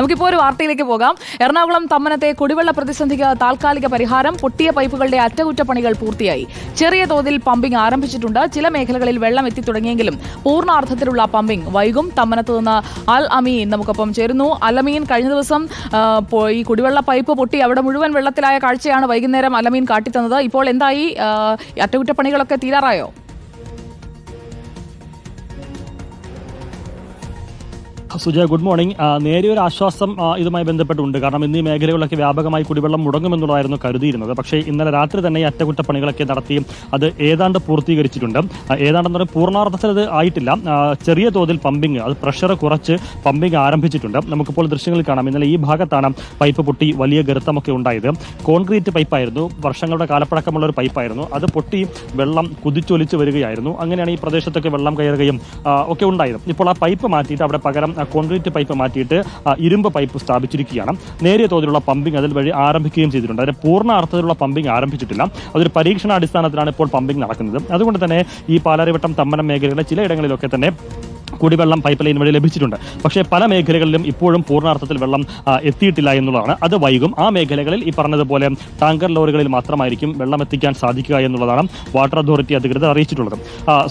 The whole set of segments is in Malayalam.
നമുക്കിപ്പോൾ ഒരു വാർത്തയിലേക്ക് പോകാം. എറണാകുളം തമ്മനത്തെ കുടിവെള്ള പ്രതിസന്ധിക്ക് താൽക്കാലിക പരിഹാരം പൊട്ടിയ പൈപ്പുകളുടെ അറ്റകുറ്റപ്പണികൾ പൂർത്തിയായി. ചെറിയ തോതിൽ പമ്പിംഗ് ആരംഭിച്ചിട്ടുണ്ട്. ചില മേഖലകളിൽ വെള്ളം എത്തി തുടങ്ങിയെങ്കിലും പൂർണാർത്ഥത്തിലുള്ള പമ്പിംഗ് വൈകും. തമ്മനത്ത് നിന്ന് അൽ അമീൻ നമുക്കൊപ്പം ചേരുന്നു. അൽ അമീൻ കഴിഞ്ഞ ദിവസം ഈ കുടിവെള്ള പൈപ്പ് പൊട്ടി അവിടെ മുഴുവൻ വെള്ളത്തിലായ കാഴ്ചയാണ് വൈകുന്നേരം അലമീൻ കാട്ടിത്തന്നത്. ഇപ്പോൾ എന്തായി? അറ്റകുറ്റപ്പണികളൊക്കെ തീരാറായോ? Sujaya good morning. നേരെ നേരിയൊരു ആശ്വാസം ഇതുമായി ബന്ധപ്പെട്ടുണ്ട്. കാരണം ഇന്ന് ഈ മേഖലകളിലൊക്കെ വ്യാപകമായി കുടിവെള്ളം മുടങ്ങുമെന്നുള്ളതായിരുന്നു കരുതിയിരുന്നത്. പക്ഷേ ഇന്നലെ രാത്രി തന്നെ ഈ അറ്റകുറ്റപ്പണികളൊക്കെ നടത്തി അത് ഏതാണ്ട് പൂർത്തീകരിച്ചിട്ടുണ്ട്. ഏതാണ്ടെന്ന് പറഞ്ഞാൽ പൂർണാർത്ഥത്തിൽ അത് ആയിട്ടില്ല. ചെറിയ തോതിൽ പമ്പിങ് അത് പ്രഷർ കുറച്ച് പമ്പിങ് ആരംഭിച്ചിട്ടുണ്ട്. നമുക്കിപ്പോൾ ദൃശ്യങ്ങളിൽ കാണാം. ഇന്നലെ ഈ ഭാഗത്താണ് പൈപ്പ് പൊട്ടി വലിയ ഗർത്തമൊക്കെ ഉണ്ടായത്. കോൺക്രീറ്റ് പൈപ്പായിരുന്നു. വർഷങ്ങളുടെ കാലപ്പഴക്കമുള്ള ഒരു പൈപ്പായിരുന്നു. അത് പൊട്ടി വെള്ളം കുതിച്ചൊലിച്ച് വരികയായിരുന്നു. അങ്ങനെയാണ് ഈ പ്രദേശത്തൊക്കെ വെള്ളം കയറുകയും ഒക്കെ ഉണ്ടായത്. ഇപ്പോൾ ആ പൈപ്പ് മാറ്റിയിട്ട് അവിടെ പകരം കോൺക്രീറ്റ് പൈപ്പ് മാറ്റിയിട്ട് ഇരുമ്പ് പൈപ്പ് സ്ഥാപിച്ചിരിക്കുകയാണ്. നേരിയ തോതിലുള്ള പമ്പിംഗ് അതിൽ വഴി ആരംഭിക്കുകയും ചെയ്തിട്ടുണ്ട്. അതിന് പൂർണ അർത്ഥത്തിലുള്ള പമ്പിംഗ് ആരംഭിച്ചിട്ടില്ല. അതൊരു പരീക്ഷണാടിസ്ഥാനത്തിലാണ് ഇപ്പോൾ പമ്പിംഗ് നടക്കുന്നത്. അതുകൊണ്ട് തന്നെ ഈ പാലാരിവട്ടം തമ്മനം മേഖലകളിലെ ചിലയിടങ്ങളിലൊക്കെ തന്നെ കുടിവെള്ളം പൈപ്പ് ലൈൻ വഴി ലഭിച്ചിട്ടുണ്ട്. പക്ഷേ പല മേഖലകളിലും ഇപ്പോഴും പൂർണാർത്ഥത്തിൽ വെള്ളം എത്തിയിട്ടില്ല എന്നുള്ളതാണ്. അത് വൈകും. ആ മേഖലകളിൽ ഈ പറഞ്ഞതുപോലെ ടാങ്കർ ലോറികളിൽ മാത്രമായിരിക്കും വെള്ളം എത്തിക്കാൻ സാധിക്കുക എന്നുള്ളതാണ് വാട്ടർ അതോറിറ്റി അധികൃതർ അറിയിച്ചിട്ടുള്ളത്.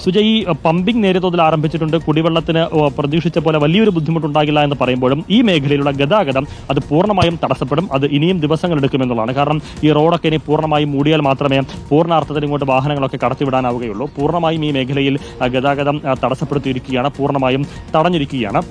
സുജയ് ഈ പമ്പിംഗ് നേരിയ തോതിൽ ആരംഭിച്ചിട്ടുണ്ട്. കുടിവെള്ളത്തിന് പ്രതീക്ഷിച്ച പോലെ വലിയൊരു ബുദ്ധിമുട്ടുണ്ടാകില്ല എന്ന് പറയുമ്പോഴും ഈ മേഖലയിലുള്ള ഗതാഗതം അത് പൂർണമായും തടസ്സപ്പെടും. അത് ഇനിയും ദിവസങ്ങൾ എടുക്കുമെന്നുള്ളതാണ് കാരണം ഈ റോഡൊക്കെ ഇനി പൂർണമായും മൂടിയാൽ മാത്രമേ പൂർണാർത്ഥത്തിൽ ഇങ്ങോട്ട് വാഹനങ്ങളൊക്കെ കടത്തിവിടാനാവുകയുള്ളൂ. പൂർണമായും ഈ മേഖലയിൽ ഗതാഗതം തടസ്സപ്പെടുത്തിയിരിക്കുകയാണ്. പൂർണമായും തടഞ്ഞിരിക്കുകയാണ്.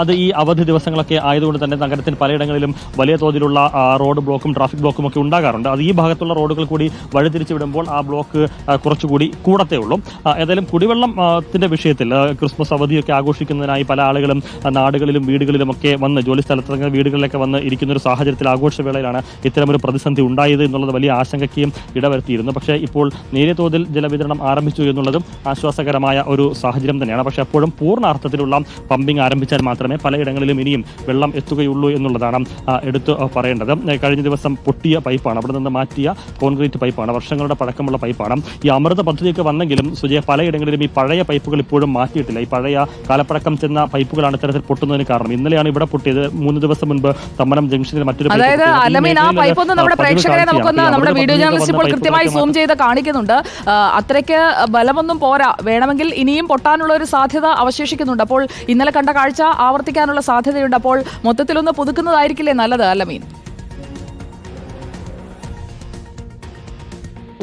അത് ഈ അവധി ദിവസങ്ങളൊക്കെ ആയതുകൊണ്ട് തന്നെ നഗരത്തിൽ പലയിടങ്ങളിലും വലിയ തോതിലുള്ള റോഡ് ബ്ലോക്കും ട്രാഫിക് ബ്ലോക്കും ഒക്കെ ഉണ്ടാകാറുണ്ട്. അത് ഈ ഭാഗത്തുള്ള റോഡുകൾ കൂടി വഴിതിരിച്ചു വിടുമ്പോൾ ആ ബ്ലോക്ക് കുറച്ചുകൂടി കൂടത്തേ ഉള്ളൂ. ഏതായാലും കുടിവെള്ളത്തിന്റെ വിഷയത്തിൽ ക്രിസ്മസ് അവധിയൊക്കെ ആഘോഷിക്കുന്നതിനായി പല ആളുകളും നാടുകളിലും വീടുകളിലും ഒക്കെ വന്ന് ജോലി സ്ഥലത്ത് വീടുകളിലൊക്കെ വന്ന് ഇരിക്കുന്ന ഒരു സാഹചര്യത്തിൽ ആഘോഷവേളയിലാണ് ഇത്തരമൊരു പ്രതിസന്ധി ഉണ്ടായത് എന്നുള്ളത് വലിയ ആശങ്കയ്ക്കും ഇടവരുത്തിയിരുന്നു. പക്ഷേ ഇപ്പോൾ നേരിയ തോതിൽ ജലവിതരണം ആരംഭിച്ചു എന്നുള്ളതും ആശ്വാസകരമായ ഒരു സാഹചര്യം തന്നെയാണ്. പക്ഷേ അപ്പോഴും പൂർണ അർത്ഥത്തിലുള്ള പമ്പിംഗ് ആരംഭിച്ചാൽ മാത്രമേ പലയിടങ്ങളിലും ഇനിയും വെള്ളം എത്തുകയുള്ളൂ എന്നുള്ളതാണ് എടുത്തു പറയേണ്ടത്. കഴിഞ്ഞ ദിവസം പൊട്ടിയ പൈപ്പാണ്. അവിടെ നിന്ന് മാറ്റിയ കോൺക്രീറ്റ് പൈപ്പാണ്. വർഷങ്ങളുടെ പഴക്കമുള്ള പൈപ്പാണ്. ഈ അമൃത പദ്ധതിയൊക്കെ വന്നെങ്കിലും സുജയ പലയിടങ്ങളിലും ഈ പഴയ പൈപ്പുകൾ ഇപ്പോഴും മാറ്റിയിട്ടില്ല. ഈ പഴയ കാലപ്പഴക്കം ചെന്ന പൈപ്പുകളാണ് ഇത്തരത്തിൽ പൊട്ടുന്നതിന് കാരണം. ഇന്നലെയാണ് ഇവിടെ പൊട്ടിയത്. മൂന്ന് ദിവസം മുൻപ് തമ്മനം ജംഗ്ഷനിൽ മറ്റൊരു അതായത് പൊട്ടിയത്. അലമീൻ ആ പൈപ്പ് ഒന്ന് നമ്മുടെ പ്രേക്ഷകരെ നമുക്കൊന്ന് നമ്മുടെ വീഡിയോ ജേർണലിസ്റ്റ് ഇപ്പോൾ കൃത്യമായി സൂം ചെയ്ത് കാണിക്കുന്നുണ്ട്. അത്രയ്ക്ക് ബലമൊന്നും പോരാ. വേണമെങ്കിൽ ഇനിയും പൊട്ടാനുള്ള ഒരു സാധ്യത അവശേഷിക്കുന്നുണ്ട്. അപ്പോൾ ഇന്നലെ കണ്ട കാഴ്ച ആവർത്തിക്കാനുള്ള സാധ്യതയുണ്ട്. അപ്പോൾ മൊത്തത്തിലൊന്ന് പുതുക്കുന്നതായിരിക്കില്ലേ നല്ലത് അലമീൻ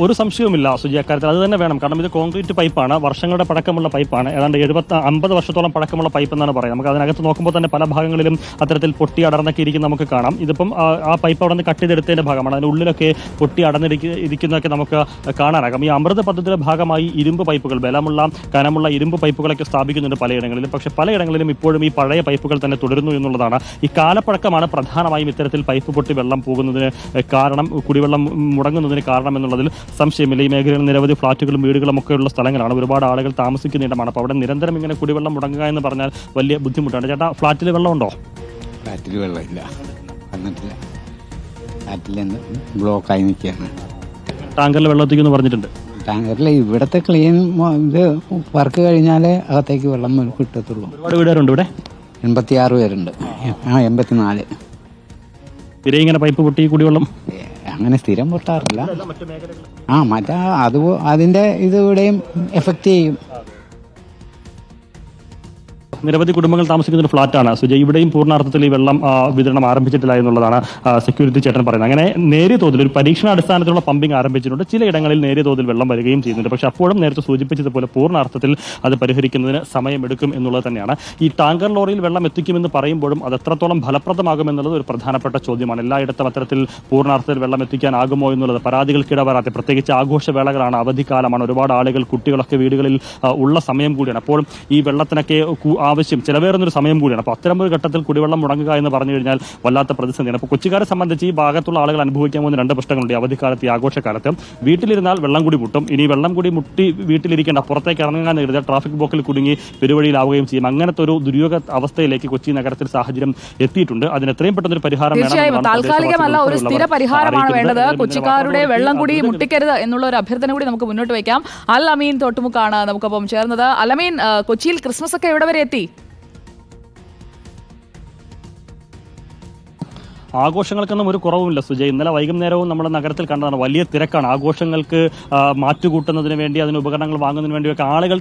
ഒരു സംശയവുമില്ല സുജി അക്കാര്യത്തിൽ. അത് തന്നെ വേണം. കാരണം ഇത് കോൺക്രീറ്റ് പൈപ്പാണ്. വർഷങ്ങളുടെ പഴക്കമുള്ള പൈപ്പാണ്. ഏതാണ്ട് എഴുപത്തി അമ്പത് വർഷത്തോളം പഴക്കമുള്ള പൈപ്പ് എന്നാണ് പറയുന്നത് നമുക്ക് അതിനകത്ത് നോക്കുമ്പോൾ തന്നെ പല ഭാഗങ്ങളിലും അത്തരത്തിൽ പൊട്ടി അടർന്നൊക്കെ ഇരിക്കുന്ന നമുക്ക് കാണാം. ഇതിപ്പം ആ, പൈപ്പ് അവിടെ നിന്ന് കട്ട് ചെയ്തെടുത്തതിന്റെ ഭാഗമാണ്. അതിന് ഉള്ളിലൊക്കെ പൊട്ടി അടർന്നിരിക്ക ഇരിക്കുന്നതൊക്കെ നമുക്ക് കാണാനാകും. ഈ അമൃത പദ്ധതിയുടെ ഭാഗമായി ഇരുമ്പ് പൈപ്പുകൾ ബലമുള്ള കനമുള്ള ഇരുമ്പ് പൈപ്പുകളൊക്കെ സ്ഥാപിക്കുന്നുണ്ട് പലയിടങ്ങളിലും. പക്ഷെ പലയിടങ്ങളിലും ഇപ്പോഴും ഈ പഴയ പൈപ്പുകൾ തന്നെ തുടരുന്നു എന്നുള്ളതാണ്. ഈ കാലപ്പഴക്കമാണ് പ്രധാനമായും ഇത്തരത്തിൽ പൈപ്പ് പൊട്ടി വെള്ളം പോകുന്നതിന് കാരണം കുടിവെള്ളം മുടങ്ങുന്നതിന് കാരണം എന്നുള്ളതിൽ സംശയമില്ല ഈ മേഖലയിൽ നിരവധി ഫ്ളാറ്റുകളും വീടുകളും ഒക്കെ ഉള്ള സ്ഥലങ്ങളാണ്. ഒരുപാട് ആളുകൾ താമസിക്കുന്ന ഇടമാണ്. അപ്പോൾ അവിടെ നിരന്തരം ഇങ്ങനെ കുടിവെള്ളം മുടങ്ങുക എന്ന് പറഞ്ഞാൽ വലിയ ബുദ്ധിമുട്ടാണ്. ചേട്ടാ ഫ്ളാറ്റിൽ വെള്ളമുണ്ടോ? ഫ്ലാറ്റിൽ വെള്ളമില്ല. വന്നിട്ടില്ല. നിന്ന് ബ്ലോക്കായി നിൽക്കുകയാണ്. ടാങ്കറിൽ വെള്ളം എത്തിക്കുമെന്ന് പറഞ്ഞിട്ടുണ്ട്. ടാങ്കറിൽ ഇവിടത്തെ ക്ലീൻ ഇത് വർക്ക് കഴിഞ്ഞാലേ അകത്തേക്ക് വെള്ളം കിട്ടത്തുള്ളൂ. ഒരുപാട് വീടുകാരുണ്ട് ഇവിടെ? എൺപത്തിയാറ് പേരുണ്ട്. ആ എൺപത്തിനാല്. ഇങ്ങനെ പൈപ്പ് പൊട്ടി കുടിവെള്ളം? അങ്ങനെ സ്ഥിരം പൊട്ടാറില്ല. ആ മറ്റേ അത് അതിന്റെ ഇത് ഇവിടെയും എഫക്റ്റ് ചെയ്യും. നിരവധി കുടുംബങ്ങൾ താമസിക്കുന്ന ഒരു ഫ്ലാറ്റാണ്. സുജയ് ഇവിടെയും പൂർണാർത്ഥത്തിൽ ഈ വെള്ളം ആ, വിതരണം ആരംഭിച്ചിട്ടില്ല എന്നുള്ളതാണ് സെക്യൂരിറ്റി ചേട്ടൻ പറയുന്നത്. അങ്ങനെ നേരിയ തോതിൽ ഒരു പരീക്ഷണാടിസ്ഥാനത്തിലുള്ള പമ്പിംഗ് ആരംഭിച്ചിട്ടുണ്ട്. ചിലയിടങ്ങളിൽ നേരിയ തോതിൽ വെള്ളം വരികയും ചെയ്യുന്നുണ്ട്. പക്ഷെ അപ്പോഴും നേരത്തെ സൂചിപ്പിച്ചതുപോലെ പൂർണാർത്ഥത്തിൽ അത് പരിഹരിക്കുന്നതിന് സമയമെടുക്കും എന്നുള്ളത് തന്നെയാണ്. ഈ ടാങ്കർ ലോറിയിൽ വെള്ളം എത്തിക്കുമെന്ന് പറയുമ്പോഴും അത് എത്രത്തോളം ഫലപ്രദമാകും എന്നുള്ളത് ഒരു പ്രധാനപ്പെട്ട ചോദ്യമാണ്. എല്ലായിടത്തും അത്തരത്തിൽ പൂർണാർത്ഥത്തിൽ വെള്ളം എത്തിക്കാനാകുമോ എന്നുള്ളത് പരാതികൾക്കിടവരാതെ പ്രത്യേകിച്ച് ആഘോഷവേളകളാണ് അവധിക്കാലമാണ്. ഒരുപാട് ആളുകൾ കുട്ടികളൊക്കെ വീടുകളിൽ ഉള്ള സമയം കൂടിയാണ്. അപ്പോഴും ഈ വെള്ളത്തിനൊക്കെ കു- ആവശ്യം ചിലവേറുന്നൊരു സമയം കൂടിയാണ്. അപ്പോൾ അത്തരം ഒരു ഘട്ടത്തിൽ കുടിവെള്ളം മുടങ്ങുക എന്ന് പറഞ്ഞു കഴിഞ്ഞാൽ വല്ലാത്ത പ്രതിസന്ധിയാണ്. അപ്പോൾ കൊച്ചിക്കാരെ സംബന്ധിച്ച് ഈ ഭാഗത്തുള്ള ആളുകൾ അനുഭവിക്കാൻ പോകുന്ന രണ്ട് പ്രശ്നങ്ങളുണ്ട്. ഈ അവധിക്കാലത്ത് ഈ ആഘോഷക്കാലത്ത് വീട്ടിലിരുന്നാൽ വെള്ളം കൂടി മുട്ടും. ഇനി വെള്ളം കൂടി മുട്ടി വീട്ടിലിരിക്കേണ്ട പുറത്തേക്ക് ഇറങ്ങാൻ എഴുതിയ ട്രാഫിക് ബ്ലോക്കിൽ കുടുങ്ങി പെരുവഴിയിലാവുകയും ചെയ്യും. അങ്ങനത്തെ ഒരു ദുര്യോഗ അവസ്ഥയിലേക്ക് കൊച്ചി നഗരത്തിൽ സാഹചര്യം എത്തിയിട്ടുണ്ട്. അതിന് എത്രയും പെട്ടെന്ന് ഒരു പരിഹാരം തീർച്ചയായും. താൽക്കാലികമല്ല ഒരു സ്ഥിര പരിഹാരമാണ് വേണ്ടത്. കൊച്ചിക്കാരുടെ വെള്ളം കൂടി മുട്ടിക്കരുത് എന്നുള്ള ഒരു അഭ്യർത്ഥന കൂടി നമുക്ക് മുന്നോട്ട് വയ്ക്കാം അൽ അമീൻ തൊട്ടുമുക്കാണ് നമുക്കൊപ്പം ചേർന്നത്. അലമീൻ അമീൻ കൊച്ചിയിൽ ക്രിസ്മസ് ഒക്കെ എവിടെ വരെ എത്തി? ആഘോഷങ്ങൾക്കൊന്നും ഒരു കുറവുമില്ല സുജയ്. ഇന്നലെ വൈകുന്നേരവും നമ്മുടെ നഗരത്തിൽ കണ്ടതാണ് വലിയ തിരക്കാണ്. ആഘോഷങ്ങൾക്ക് മാറ്റുകൂട്ടുന്നതിന് വേണ്ടി അതിന് ഉപകരണങ്ങൾ വാങ്ങുന്നതിന് വേണ്ടിയൊക്കെ ആളുകൾ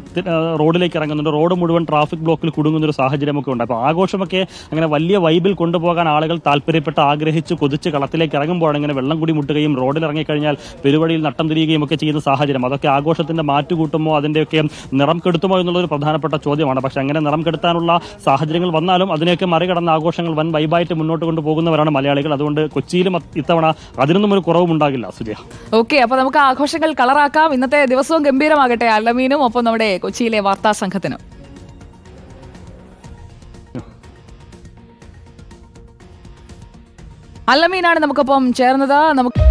റോഡിലേക്ക് ഇറങ്ങുന്നുണ്ട്. റോഡ് മുഴുവൻ ട്രാഫിക് ബ്ലോക്കിൽ കുടുങ്ങുന്ന ഒരു സാഹചര്യമൊക്കെ ഉണ്ട്. അപ്പോൾ ആഘോഷമൊക്കെ അങ്ങനെ വലിയ വൈബിൽ കൊണ്ടുപോകാൻ ആളുകൾ താല്പര്യപ്പെട്ട് ആഗ്രഹിച്ച് കൊതിച്ച് കളത്തിലേക്ക് ഇറങ്ങുമ്പോഴാണ് ഇങ്ങനെ വെള്ളം കൂടി മുട്ടുകയും റോഡിൽ ഇറങ്ങിക്കഴിഞ്ഞാൽ പെരുവഴിയിൽ നട്ടം തിരിയുകയും ഒക്കെ ചെയ്യുന്ന സാഹചര്യം. അതൊക്കെ ആഘോഷത്തിന്റെ മാറ്റുകൂട്ടുമോ അതിന്റെയൊക്കെ നിറം കെടുത്തുമോ എന്നുള്ളൊരു പ്രധാനപ്പെട്ട ചോദ്യമാണ്. പക്ഷെ അങ്ങനെ നിറം കെടുത്താനുള്ള സാഹചര്യങ്ങൾ വന്നാലും അതിനെയൊക്കെ മറികടന്ന ആഘോഷങ്ങൾ വൻ വൈബായിട്ട് മുന്നോട്ട് കൊണ്ടുപോകുന്നവരാണ് മലയാളികൾ. അതുകൊണ്ട് കൊച്ചിയിലും ഇത്തവണ അതിനൊന്നും ഒരു കുറവും ഉണ്ടാകില്ല സുജയ. ഓക്കെ അപ്പൊ നമുക്ക് ആഘോഷങ്ങൾ കളറാക്കാം. ഇന്നത്തെ ദിവസവും ഗംഭീരമാകട്ടെ. അലമീനും ഒപ്പം നമ്മുടെ കൊച്ചിയിലെ വാർത്താ സംഘത്തിനും. അല്ലമീനാണ് നമുക്കൊപ്പം ചേർന്നത്. നമുക്ക്